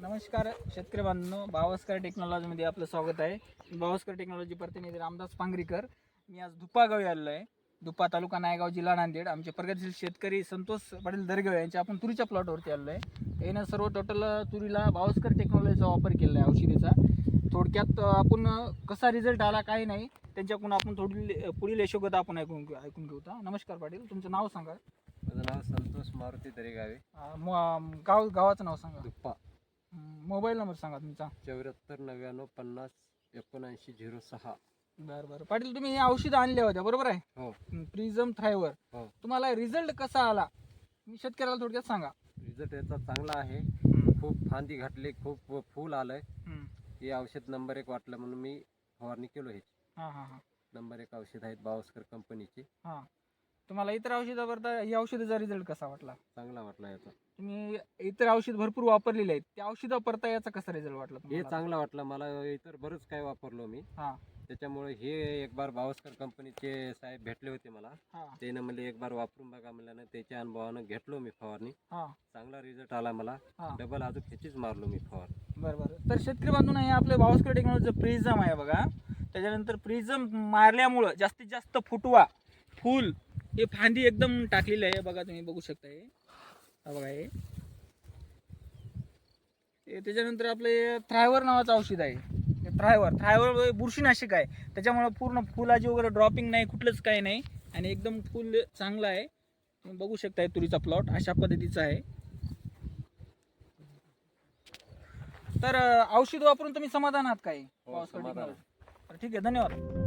नमस्कार शेतकरी बांधव बावस्कर टेक्नॉलॉजीमध्ये आपलं स्वागत आहे. बावस्कर टेक्नॉलॉजी प्रतिनिधी रामदास पांगरीकर. मी आज धुपागावी आलेलो आहे. दुप्पा तालुका नायगाव जिल्हा नांदेड. आमचे प्रगतशील शेतकरी संतोष पाटील दरगेव यांच्या आपण तुरीच्या प्लॉटवरती आलेलो आहे. यानं सर्व टोटल तुरीला बावस्कर टेक्नॉलॉजीचा वापर केलेला आहे औषधीचा. थोडक्यात आपण कसा रिझल्ट आला काही नाही त्यांच्याकडून आपण थोडी पुढील यशोगत आपण ऐकून ऐकून घेऊता नमस्कार पाटील. तुमचं नाव सांगा. माझं नाव संतोष मारुती दरेगावे. अं, म- गाव गावाचं नाव सांगा. दुप्पा. हं, मोबाईल नंबर सांगा तुमचा. चौऱ्याहत्तर नव्याण्णव पन्नास एकोणऐंशी झिरो सहा. बरं बरं. पाटील तुम्ही हे औषधं आणल्या होत्या बरोबर आहे? हो. प्रिझम थ्रायवर. हो. तुम्हाला रिझल्ट कसा आला? मी शेतकऱ्याला थोडक्यात सांगा. रिझल्ट याचा चांगला आहे. खूप फांदी घातली खूप फूल आलंय. हं. हे औषध नंबर एक वाटलं म्हणून मी फवारणी केलो ह्याची. हां हां हां. नंबर एक औषध आहेत बावस्कर कंपनीची. हां. तुम्हाला इतर औषधावरता ही औषधाचा रिझल्ट कसा वाटला? चांगला वाटला याचा. तुम्ही इतर औषध भरपूर वापरलेले आहेत. त्या औषधा परता याचा कसा रिझल्ट वाटला हे तुम्हाला? चांगलं वाटलं. मला इतर बरंच काय वापरलो मी. हां. त्याच्यामुळे हे एक बार बावस्कर कंपनीचे साहेब भेटले होते मला. हां. त्यानं मला एक बार वापरून बघा म्हणल्यानं त्याच्या अनुभवानं घेतलो मी फवारणी. हां. चांगला रिझल्ट आला मला. हां. डबल अजून ह्याचीच मारलो मी फवारणी. बरं बरं. तर शेतकरी बांधून हे आपलं बावस्कर टेक्नॉलॉजीचं प्रिझम आहे बघा. त्याच्यानंतर प्रिझम मारल्यामुळं जास्तीत जास्त फुटवा फूल हे फांदी एकदम टाकलेली आहे. बघा तुम्ही बघू शकता हे हा बघा हे. त्याच्यानंतर आपले थ्रायवर नावाचं औषध आहे. हे थ्रायवर थ्रायवर बुरशीनाशक आहे. त्याच्यामुळं पूर्ण फुलाची वगैरे ड्रॉपिंग नाही कुठलंच काही नाही. आणि एकदम फुल चांगलं आहे. तुम्ही बघू शकताय तुरीचा प्लॉट अशा पद्धतीचा आहे. तर औषध वापरून तुम्ही समाधान आहात काय? हो, ठीक आहे. धन्यवाद.